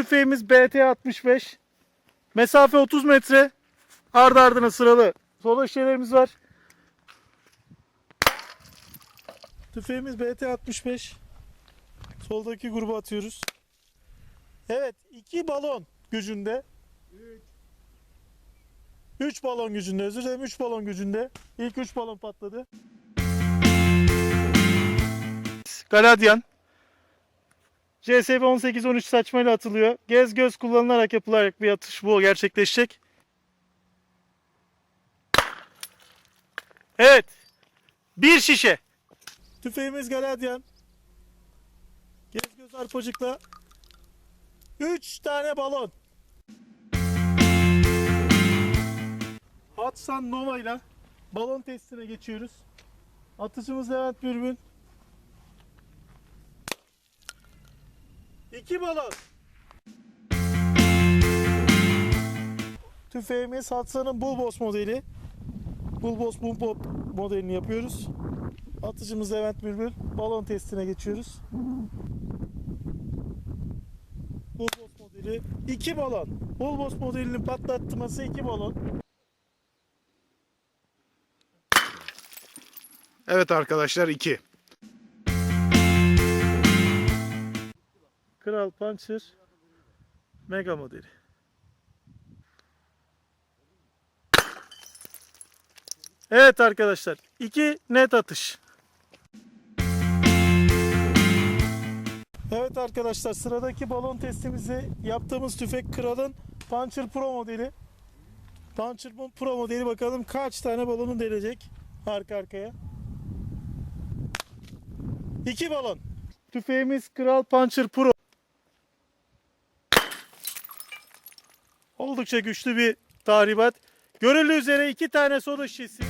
Tüfeğimiz BT65. Mesafe 30 metre. Ardı ardına sıralı sola şişelerimiz var. Tüfeğimiz BT65. Soldaki gruba atıyoruz. Evet, iki balon gücünde. 3 balon gücünde. Özür dilerim 3 balon gücünde. İlk 3 balon patladı. Galadyan. CSV 18-13 saçmayla atılıyor. Gez göz kullanılarak yapılarak bir atış bu gerçekleşecek. Evet. Bir şişe. Tüfeğimiz Galadyan. Gez göz arpacıkla. 3 tane balon. Hatsan Nova ile balon testine geçiyoruz. Atışımız Levent Bülbül. İki balon. Tüfeğimiz Hatsan'ın Bulbos modeli. Bulbos Boom Pop modelini yapıyoruz. Atıcımız Levent Bülbül. Balon testine geçiyoruz. Bulbos modeli. iki balon. Bulbos modelinin patlatması iki balon. Evet arkadaşlar 2. Kral Puncher Mega modeli. Evet arkadaşlar. iki net atış. Evet arkadaşlar sıradaki balon testimizi yaptığımız tüfek Kral'ın Puncher Pro modeli. Puncher Pro modeli bakalım kaç tane balonu delecek arka arkaya. İki balon. Tüfeğimiz Kral Puncher Pro. Oldukça güçlü bir tahribat. Görüldüğü üzere iki tane soda şişesi.